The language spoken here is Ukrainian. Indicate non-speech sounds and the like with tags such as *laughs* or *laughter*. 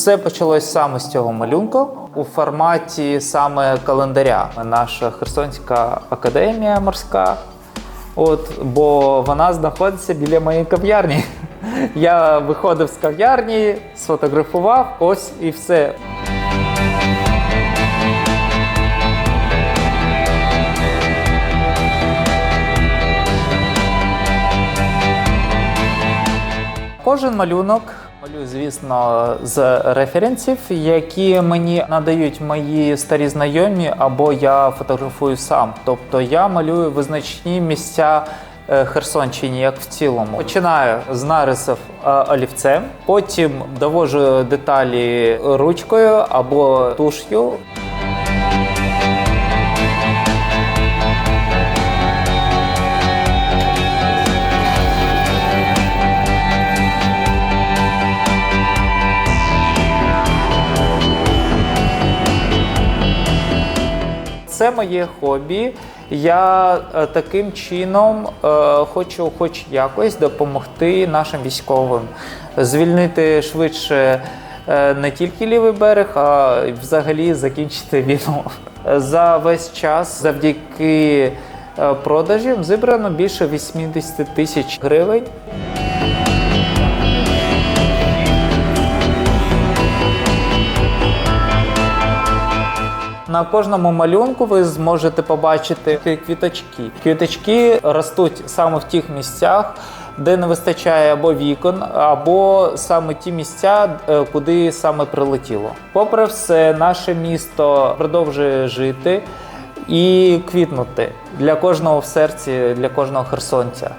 Все почалось саме з цього малюнку у форматі саме календаря. Наша Херсонська академія морська. От, бо вона знаходиться біля моєї кав'ярні. *laughs* Я виходив з кав'ярні, сфотографував, ось і все. Кожен малюнок малюю, звісно, з референсів, які мені надають мої старі знайомі, або я фотографую сам. Тобто я малюю визначні місця е, Херсонщині, як в цілому. Починаю з нарисів е, олівцем, потім довожу деталі ручкою або туш'ю. Це моє хобі. Я е, таким чином е, хочу, хоч якось, допомогти нашим військовим звільнити швидше е, не тільки лівий берег, а взагалі закінчити війну. За весь час, завдяки продажам, зібрано більше 80 тисяч гривень. На кожному малюнку ви зможете побачити квіточки. Квіточки ростуть саме в тих місцях, де не вистачає або вікон, або саме ті місця, е, куди саме прилетіло. Попри все, наше місто продовжує жити і квітнути для кожного в серці, для кожного херсонця.